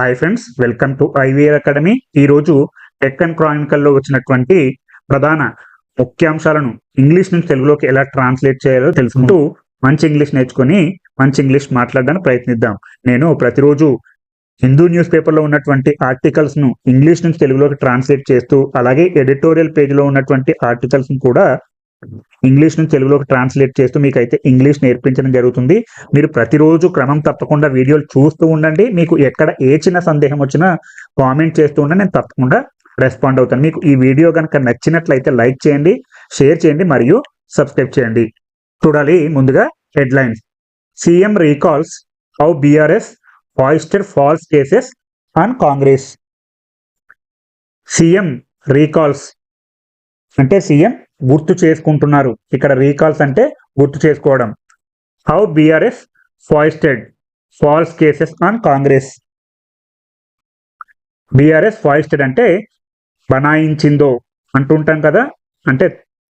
Hi friends welcome to IVR academy ఈ రోజు క్రానికల్లో వచ్చినటువంటి ప్రధాన ముఖ్యాంశాలను ఇంగ్లీష్ నుంచి తెలుగులోకి ఎలా ట్రాన్స్లేట్ చేయాలో తెలుసుకుంటూ మంచి ఇంగ్లీష్ నేర్చుకొని మంచి ఇంగ్లీష్ మాట్లాడడానికి ప్రయత్నిద్దాం. నేను ప్రతిరోజు హిందూ న్యూస్ పేపర్లో ఉన్నటువంటి ఆర్టికల్స్ను ఇంగ్లీష్ నుంచి తెలుగులోకి ట్రాన్స్లేట్ చేస్తూ అలాగే ఎడిటోరియల్ పేజ్లో ఉన్నటువంటి ఆర్టికల్స్ను కూడా ఇంగ్లీష్ నుంచి తెలుగులోకి ట్రాన్స్లేట్ చేస్తూ మీకు అయితే ఇంగ్లీష్ నేర్పించడం జరుగుతుంది. మీరు ప్రతిరోజు క్రమం తప్పకుండా వీడియోలు చూస్తూ ఉండండి. మీకు ఎక్కడ ఏ చిన్న సందేహం వచ్చినా కామెంట్ చేస్తూ ఉండండి. నేను తప్పకుండా రెస్పాండ్ అవుతాను. మీకు ఈ వీడియో కనుక నచ్చినట్లయితే లైక్ చేయండి షేర్ చేయండి మరియు సబ్స్క్రైబ్ చేయండి. చూడాలి ముందుగా headlines. CM recalls how BRS foisted false cases on Congress. CM recalls అంటే సీఎం గుర్తు చేసుకుంటున్నారు. ఇక్కడ రీకాల్స్ అంటే గుర్తు చేసుకోవడం. How BRS foisted false cases on Congress BRS foisted అంటే బనాయించిందో అంటుంటాం కదా? అంటే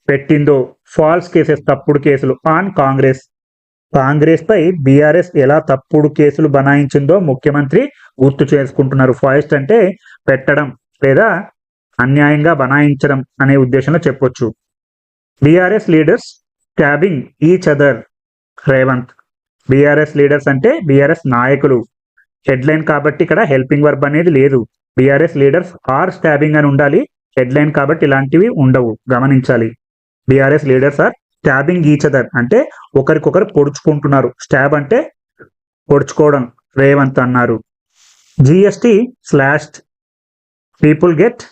పెట్టిందో. ఫాల్స్ కేసెస్ తప్పుడు కేసులు ఆన్ కాంగ్రెస్ కాంగ్రెస్ పై బీఆర్ఎస్ ఎలా తప్పుడు కేసులు బనాయించిందో ముఖ్యమంత్రి గుర్తు చేసుకుంటున్నారు. ఫాయిస్ట్ అంటే పెట్టడం లేదా అన్యాయంగా బనాయించడం అనే ఉద్దేశంలో చెప్పొచ్చు. BRS leaders stabbing each other Revanth BRS leaders అంటే బీఆర్ఎస్ నాయకులు. హెడ్లైన్ కాబట్టి ఇక్కడ హెల్పింగ్ వర్బ్ అనేది లేదు. బీఆర్ఎస్ లీడర్స్ ఆర్ స్టాబింగ్ అని ఉండాలి. హెడ్లైన్ కాబట్టి ఇలాంటివి ఉండవు. గమనించాలి. BRS leaders are stabbing each other అంటే ఒకరికొకరు పొడుచుకుంటున్నారు. స్టాబ్ అంటే పొడుచుకోవడం. రేవంత్ అన్నారు. GST slashed people get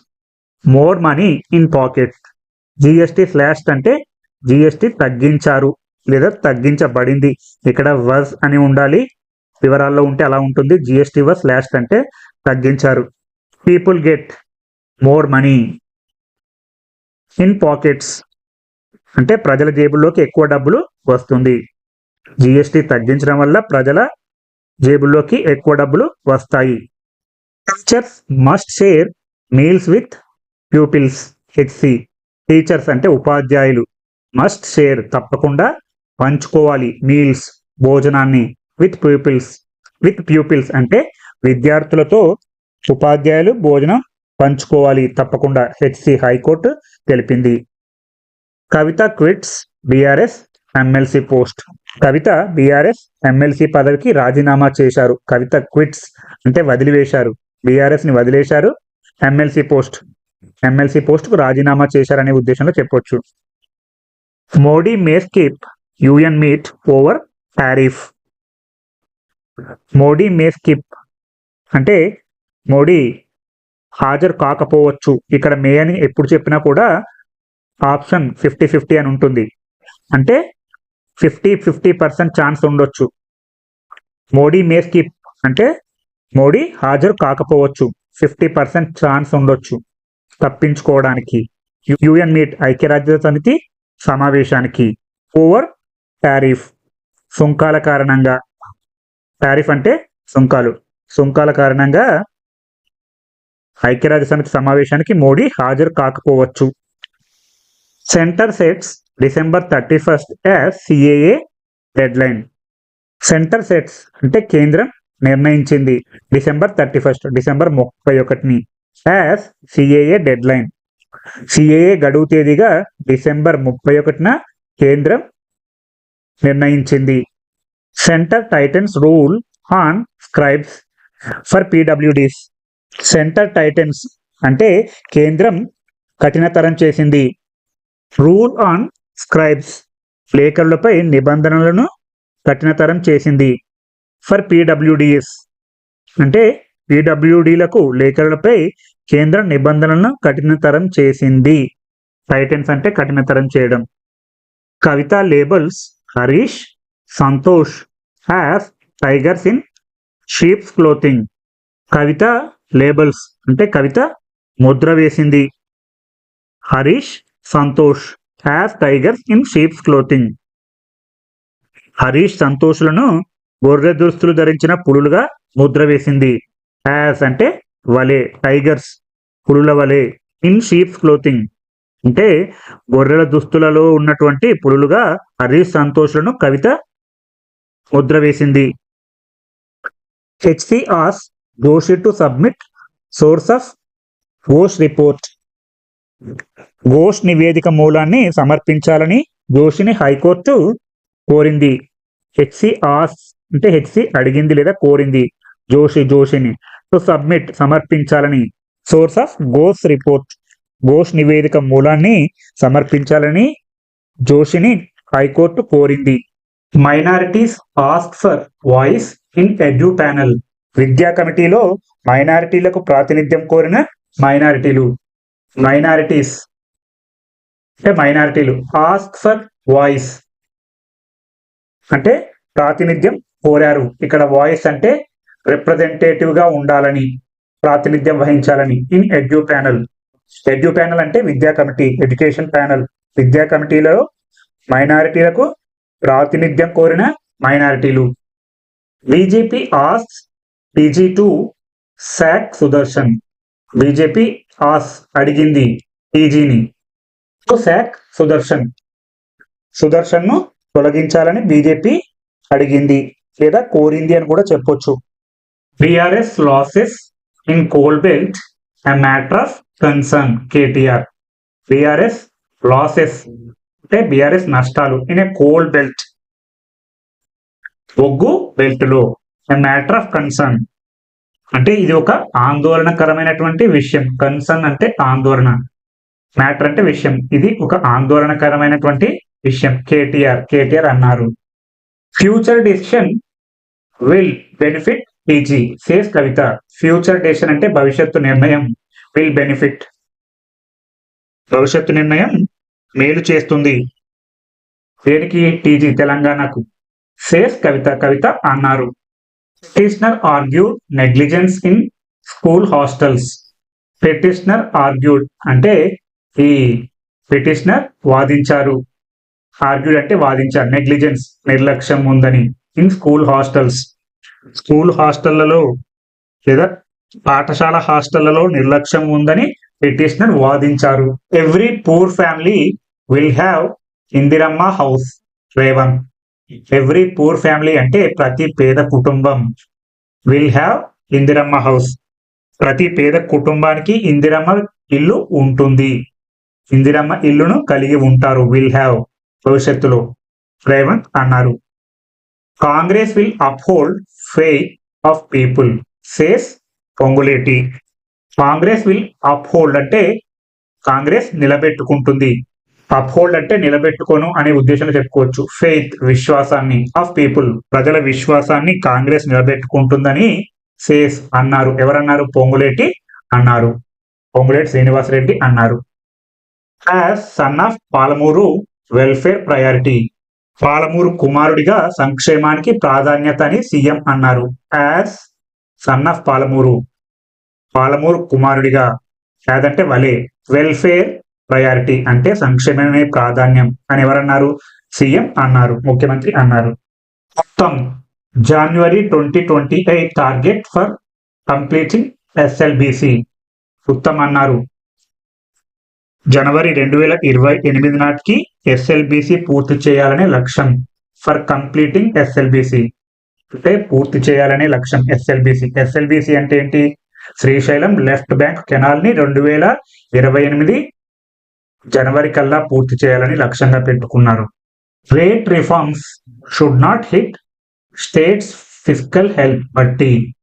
more money in pocket GST slash అంటే జిఎస్టి తగ్గించారు లేదా తగ్గించబడింది. ఇక్కడ వర్స్ అని ఉండాలి. వివరాల్లో ఉంటే అలా ఉంటుంది. జిఎస్టి వర్స్ స్లాష్ అంటే తగ్గించారు. People get more money in pockets అంటే ప్రజల జేబుల్లోకి ఎక్కువ డబ్బులు వస్తుంది. జిఎస్టి తగ్గించడం వల్ల ప్రజల జేబుల్లోకి ఎక్కువ డబ్బులు వస్తాయి. Teachers must share meals with pupils HC teachers అంటే ఉపాధ్యాయులు. మస్ట్ షేర్ తప్పకుండా పంచుకోవాలి. మీల్స్ భోజనాన్ని విత్ ప్యూపిల్స్ విత్ ప్యూపిల్స్ అంటే విద్యార్థులతో ఉపాధ్యాయులు భోజనం పంచుకోవాలి. తప్పకుండా హెచ్సి హైకోర్టు తెలిపింది. Kavitha quits BRS MLC post Kavitha BRS MLC పదవికి రాజీనామా చేశారు. కవిత క్విట్స్ అంటే వదిలివేశారు. బీఆర్ఎస్ని వదిలేశారు. ఎమ్మెల్సీ పోస్ట్ ఎమ్మెల్సీ పోస్ట్కు రాజీనామా చేశారనే ఉద్దేశంలో చెప్పొచ్చు. Modi may skip UN meet over tariff. Modi may skip. అంటే మోడీ హాజరు కాకపోవచ్చు. ఇక్కడ మే అని ఎప్పుడు చెప్పినా కూడా ఆప్షన్ ఫిఫ్టీ ఫిఫ్టీ అని ఉంటుంది. అంటే ఫిఫ్టీ ఫిఫ్టీ పర్సెంట్ ఛాన్స్ ఉండొచ్చు. Modi may skip. అంటే మోడీ హాజరు కాకపోవచ్చు. ఫిఫ్టీ పర్సెంట్ ఛాన్స్ ఉండొచ్చు. తప్పించుకోవడానికి. యుఎన్ మీట్ ఐక్యరాజ్య సమితి సమావేశానికి. Over tariff. సుంకాల కారణంగా. టారిఫ్ అంటే సుంకాలు. సుంకాల కారణంగా ఐక్యరాజ్య సమితి సమావేశానికి మోడీ హాజరు కాకపోవచ్చు. Centre sets December thirty first as CAA deadline centre sets అంటే కేంద్రం నిర్ణయించింది. డిసెంబర్ థర్టీ ఫస్ట్ డిసెంబర్ ముప్పై ఒకటిని. As CAA deadline CAA గడువు తేదీగా డిసెంబర్ ముప్పై ఒకటిన కేంద్రం నిర్ణయించింది. Centre tightens rule on scribes for PwDs centre tightens అంటే కేంద్రం కఠినతరం చేసింది. రూల్ ఆన్ స్క్రైబ్స్ లేఖలపై నిబంధనలను కఠినతరం చేసింది. ఫర్ పీడబ్ల్యూడిఎస్ అంటే పీడబ్ల్యూడీలకు లేఖరులపై కేంద్ర నిబంధనలను కఠినతరం చేసింది. టైటన్స్ అంటే కఠినతరం చేయడం. Kavitha labels Harish Santosh has tigers in sheep's clothing. Kavitha labels అంటే కవిత ముద్ర వేసింది. Harish Santosh has tigers in sheep's clothing. Harish సంతోష్లను గొర్రె దుస్తులు ధరించిన పులులుగా ముద్ర వేసింది. హ్యాస్ అంటే వలే టైగర్స్ పులుల వలే ఇన్ షీప్స్ క్లోతింగ్ అంటే గొర్రెల దుస్తులలో ఉన్నటువంటి పులులుగా హరీష్ సంతోష్లను కవిత ముద్ర వేసింది. HC as Joshi to submit source of Ghosh report Ghosh నివేదిక మూలాన్ని సమర్పించాలని జోషిని హైకోర్టు కోరింది. హెచ్సి ఆస్ అంటే హెచ్సి అడిగింది లేదా కోరింది. జోషి జోషిని టు సబ్మిట్ సమర్పించాలని. Source of Ghosh report Ghosh నివేదిక మూలాన్ని సమర్పించాలని జోషిని హైకోర్టు కోరింది. Minorities ask for voice in edu panel విద్యా కమిటీలో మైనారిటీలకు ప్రాతినిధ్యం కోరిన మైనారిటీలు. మైనారిటీస్ అంటే మైనారిటీలు. ఆస్క్ ఫర్ వాయిస్ అంటే ప్రాతినిధ్యం కోరారు. ఇక్కడ వాయిస్ అంటే రిప్రజెంటేటివ్గా ఉండాలని ప్రాతినిధ్యం వహించాలని in edu panel edu panel అంటే విద్యా కమిటీ ఎడ్యుకేషన్ ప్యానల్ విద్యా కమిటీలో మైనారిటీలకు ప్రాతినిధ్యం కోరిన మైనారిటీలు. BJP as PG to sack Sudarshan. BJP ఆస్ అడిగింది పీజీని టు శాక్ సుదర్శన్ సుదర్శన్. ను తొలగించాలని బీజేపీ అడిగింది లేదా కోరింది అని కూడా చెప్పొచ్చు. BRS losses in coal belt a matter of concern KTR BRS losses అంటే బీఆర్ఎస్ నష్టాలు ఇన్ ఏ కోల్ బెల్ట్ బొగ్గు బెల్ట్లో మ్యాటర్ ఆఫ్ కన్సర్న్ అంటే ఇది ఒక ఆందోళనకరమైనటువంటి విషయం. కన్సర్న్ అంటే ఆందోళన. మ్యాటర్ అంటే విషయం. ఇది ఒక ఆందోళనకరమైనటువంటి విషయం. కేటీఆర్ కేటీఆర్ అన్నారు. Future decision will benefit PG says Kavitha future decision అంటే భవిష్యత్తు నిర్ణయం విల్ బెనిఫిట్. భవిష్యత్తు నిర్ణయం మేలు చేస్తుంది. దేనికి? టీజీ తెలంగాణకు. సేస్ కవిత కవిత అన్నారు. Petitioner argued negligence in school hostels petitioner argued అంటే ఈ పిటిషనర్ వాదించారు. ఆర్గ్యూడ్ అంటే వాదించారు. నెగ్లిజెన్స్ నిర్లక్ష్యం ఉందని. ఇన్ స్కూల్ హాస్టల్స్ స్కూల్ హాస్టళ్ళలో లేదా పాఠశాల హాస్టళ్ళలో నిర్లక్ష్యం ఉందని పిటిషనర్ వాదించారు. Every poor family will have Indiramma house Revanth every poor family అంటే ప్రతి పేద కుటుంబం విల్ హ్యావ్ ఇందిరమ్మ హౌస్ ప్రతి పేద కుటుంబానికి ఇందిరమ్మ ఇల్లు ఉంటుంది. ఇందిరమ్మ ఇల్లును కలిగి ఉంటారు విల్ హ్యావ్ భవిష్యత్తులో రేవంత్ అన్నారు. Congress will uphold faith of people says Ponguleti Congress will uphold అంటే కాంగ్రెస్ నిలబెట్టుకుంటుంది. అప్హోల్డ్ అంటే నిలబెట్టుకోను అనే ఉద్దేశంలో చెప్పుకోవచ్చు. ఫెయిత్ విశ్వాసాన్ని ఆఫ్ పీపుల్ ప్రజల విశ్వాసాన్ని కాంగ్రెస్ నిలబెట్టుకుంటుందని సేస్ అన్నారు. ఎవరన్నారు? పొంగులేటి అన్నారు. పొంగులేటి శ్రీనివాసరెడ్డి అన్నారు. As son of Palamuru welfare priority Palamuru కుమారుడిగా సంక్షేమానికి ప్రాధాన్యత అని సీఎం అన్నారు. As son of Palamuru. Palamuru కుమారుడిగా లేదంటే వలే వెల్ఫేర్ ప్రయారిటీ అంటే సంక్షేమమే ప్రాధాన్యం అని ఎవరన్నారు? సీఎం అన్నారు ముఖ్యమంత్రి అన్నారు. మొత్తం January twenty twenty eight target for completing SLBC. Uttam అన్నారు. జనవరి రెండు వేల ఇరవై ఎనిమిది నాటికి ఎస్ఎల్బిసి పూర్తి చేయాలనే లక్ష్యం. For completing SLBC. అంటే పూర్తి చేయాలనే లక్ష్యం ఎస్ఎల్బిసి. ఎస్ఎల్బిసి అంటే ఏంటి? శ్రీశైలం లెఫ్ట్ బ్యాంక్ కెనాల్ని రెండు వేల ఇరవై ఎనిమిది జనవరి కల్లా పూర్తి చేయాలని లక్ష్యంగా పెట్టుకున్నారు. Rate reforms should not hit states fiscal health Bhatti.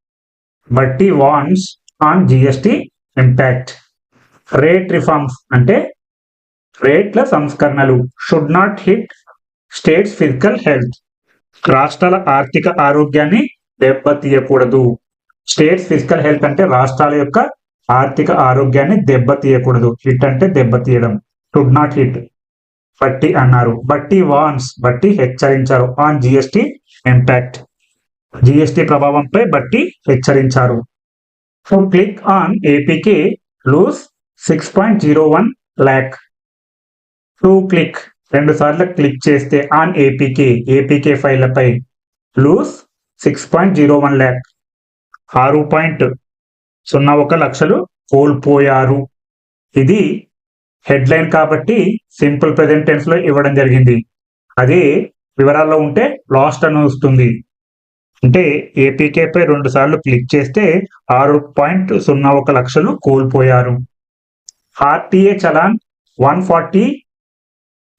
Bhatti warns on GST impact. Rate reforms అంటే రేట్ల సంస్కరణలు should not hit states fiscal health రాష్ట్రాల ఆర్థిక ఆరోగ్యాన్ని దెబ్బతీయకూడదు. స్టేట్స్ ఫిజికల్ హెల్త్ అంటే రాష్ట్రాల యొక్క ఆర్థిక ఆరోగ్యాన్ని దెబ్బతీయకూడదు. హిట్ అంటే దెబ్బతీయడం. షుడ్ నాట్ హిట్ బట్టి అన్నారు. బట్టి వాన్స్ బట్టి హెచ్చరించారు. ఆన్ జిఎస్టి ఇంపాక్ట్ జిఎస్టి ప్రభావంపై బట్టి హెచ్చరించారు. So click on APK loses six point zero one lakh two click రెండు సార్లు క్లిక్ చేస్తే on APK APK ఫైళ్ళపై loses six point zero one lakh ఆరు పాయింట్ సున్నా ఒక లక్షలు కోల్పోయారు. ఇది హెడ్లైన్ కాబట్టి సింపుల్ ప్రెజెంట్ ఇవ్వడం జరిగింది. అదే వివరాల్లో ఉంటే లాస్ట్ అని వస్తుంది. అంటే ఏపీకేపై రెండు సార్లు క్లిక్ చేస్తే ఆరు పాయింట్ సున్నా ఒక లక్షలు కోల్పోయారు. RTA challan one forty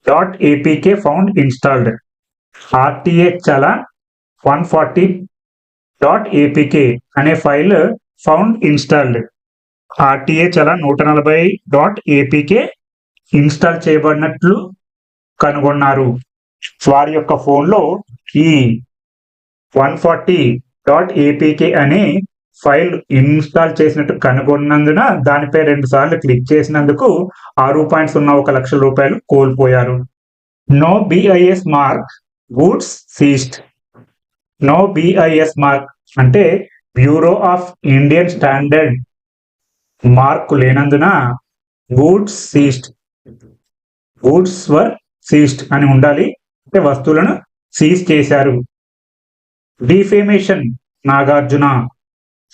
dot APK found installed RTA challan one forty dot APK అనే file found installed RTA challan నూట నలభై డాట్ ఏపీకే ఇన్స్టాల్ చేయబడినట్లు కనుగొన్నారు. వారి యొక్క ఫోన్లో ఈ వన్ ఫార్టీ డాట్ ఏపీకే అనే ఫైల్ ఇన్స్టాల్ చేసినట్టు కనుగొన్నందున దానిపై రెండు సార్లు క్లిక్ చేసినందుకు ఆరు పాయింట్ సున్నా ఒక లక్షల రూపాయలు కోల్పోయారు. No BIS mark goods seized no BIS mark అంటే bureau of Indian standard mark లేనందున goods seized goods were seized అని ఉండాలి. అంటే వస్తువులను సీజ్ చేశారు. Defamation Nagarjuna.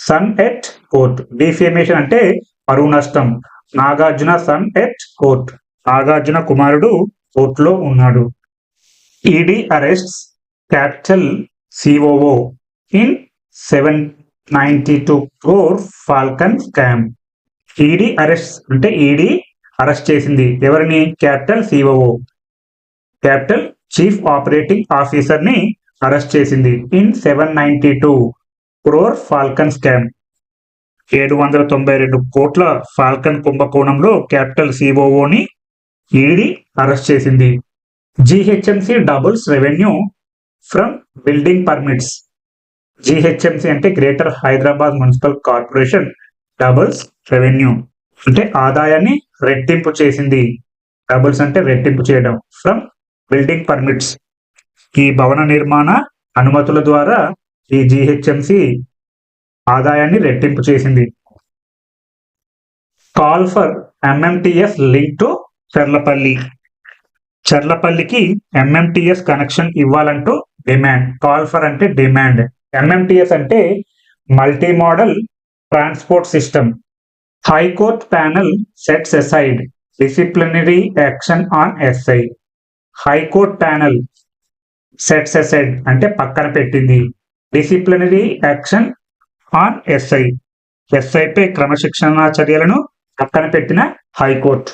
Son at court defamation అంటే పరువు నష్టం. Nagarjuna son at court Nagarjuna కుమారుడు కోర్టులో ఉన్నాడు. ED arrest capital COO in seven ninety two crore Falcon scam ED arrest అంటే ఈడీ అరెస్ట్ చేసింది. ఎవరిని? Capital COO capital chief operating ఆఫీసర్ని అరెస్ట్ చేసింది. In seven ninety two crore Falcon scam. ఏడు వందల తొంభై రెండు కోట్ల ఫాల్కన్ కుంభకోణంలో క్యాపిటల్ సిఓఓని ఈడీ అరెస్ట్ చేసింది. GHMC doubles revenue from building permits. GHMC అంటే greater Hyderabad municipal corporation doubles revenue అంటే ఆదాయాన్ని రెట్టింపు చేసింది. డబుల్స్ అంటే రెట్టింపు చేయడం. From building permits. ఈ భవన నిర్మాణ అనుమతుల ద్వారా ఈ జిహెచ్ఎంసి ఆదాయాన్ని రెట్టింపు చేసింది. Call for MMTS link to Cherlapalli. చెర్లపల్లికి MMTS connection ఇవ్వాలంటూ డిమాండ్. కాల్ ఫర్ అంటే డిమాండ్. ఎంఎంటిఎస్ అంటే multi modal transport system. High court panel sets aside disciplinary action on SI. High court panel sets aside అంటే పక్కన పెట్టింది. Disciplinary action on SI ఎస్ఐపై క్రమశిక్షణ చర్యలను పక్కన పెట్టిన high court.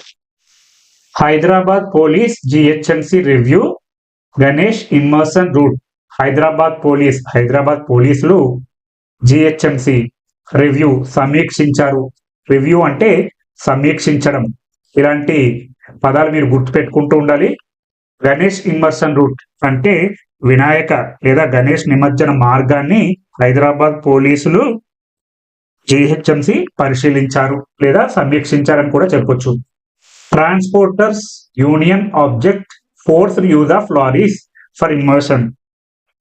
Hyderabad police GHMC review Ganesh immersion route Hyderabad police Hyderabad పోలీసులు GHMC review సమీక్షించారు. రివ్యూ అంటే సమీక్షించడం. ఇలాంటి పదాలు మీరు గుర్తుపెట్టుకుంటూ ఉండాలి. గణేష్ ఇమ్మర్సన్ రూట్ అంటే వినాయక లేదా గణేష్ నిమజ్జన మార్గాన్ని హైదరాబాద్ పోలీసులు జిహెచ్ఎంసి పరిశీలించారు లేదా సమీక్షించారని కూడా చెప్పొచ్చు. Transporters union object force use of lorries for immersion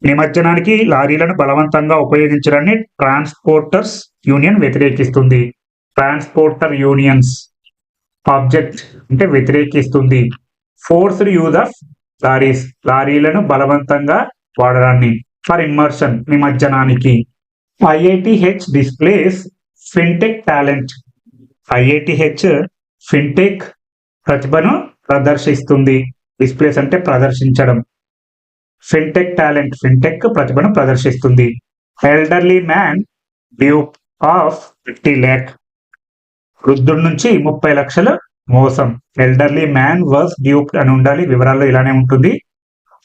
నిమజ్జనానికి లారీలను బలవంతంగా ఉపయోగించడాన్ని ట్రాన్స్పోర్టర్స్ యూనియన్ వ్యతిరేకిస్తుంది. ట్రాన్స్పోర్టర్ యూనియన్స్ ఆబ్జెక్ట్ అంటే వ్యతిరేకిస్తుంది. ఫోర్స్డ్ యూజ్ ఆఫ్ లారీస్ లారీలను బలవంతంగా వాడడాన్ని. ఫర్ ఇమ్మర్షన్ నిమజ్జనానికి. IITH displays fintech talent. IITH fintech ప్రతిభను ప్రదర్శిస్తుంది. డిస్ప్లేస్ అంటే ప్రదర్శించడం. ఫిన్టెక్ టాలెంట్ ఫిన్టెక్ ప్రతిభను ప్రదర్శిస్తుంది. Elderly man duped of fifty lakh వృద్ధుడి నుంచి ముప్పై లక్షలు మోసం. ఎల్డర్లీ మ్యాన్ వర్స్ డ్యూప్డ్ అని ఉండాలి వివరాల్లో ఇలానే ఉంటుంది.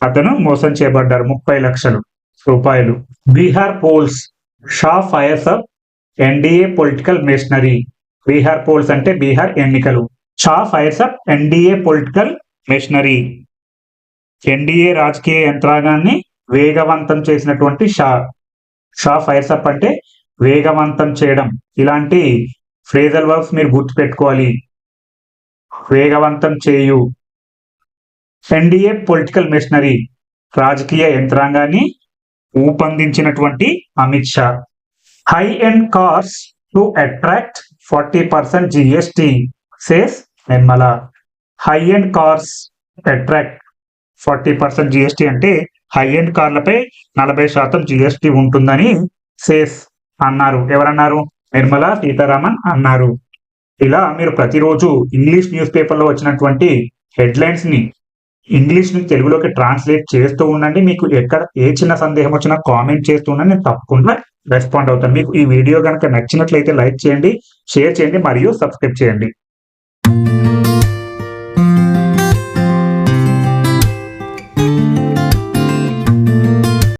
అతను మోసం చేయబడ్డారు ముప్పై లక్షలు రూపాయలు. Bihar polls Shah fires up NDA political machinery Bihar polls అంటే బీహార్ ఎన్నికలు. Shah fires up NDA political machinery NDA రాజకీయ యంత్రాంగాన్ని వేగవంతం చేసినటువంటి షా షా ఫైర్స్ అప్ అంటే వేగవంతం చేయడం. ఇలాంటి ఫ్రేజల్ వర్క్స్ మీరు గుర్తుపెట్టుకోవాలి. వేగవంతం చేయు. ఎన్డీఏ పొలిటికల్ మిషనరీ రాజకీయ యంత్రాంగాన్ని ఊపందించినటువంటి Amit Shah. High end cars to attract forty percent GST cess Nirmala. High end cars attract forty percent GST అంటే హై ఎండ్ కార్లపై నలభై శాతం జిఎస్టి ఉంటుందని సేస్ అన్నారు. ఎవరన్నారు? నిర్మలా సీతారామన్ అన్నారు. ఇలా మీరు ప్రతిరోజు ఇంగ్లీష్ న్యూస్ పేపర్లో వచ్చినటువంటి హెడ్లైన్స్ని ఇంగ్లీష్ని తెలుగులోకి ట్రాన్స్లేట్ చేస్తూ ఉండండి. మీకు ఎక్కడ ఏ చిన్న సందేహం వచ్చినా కామెంట్ చేస్తూ ఉండండి. నేను తప్పకుండా రెస్పాండ్ అవుతాను. మీకు ఈ వీడియో కనుక నచ్చినట్లయితే లైక్ చేయండి షేర్ చేయండి మరియు సబ్స్క్రైబ్ చేయండి.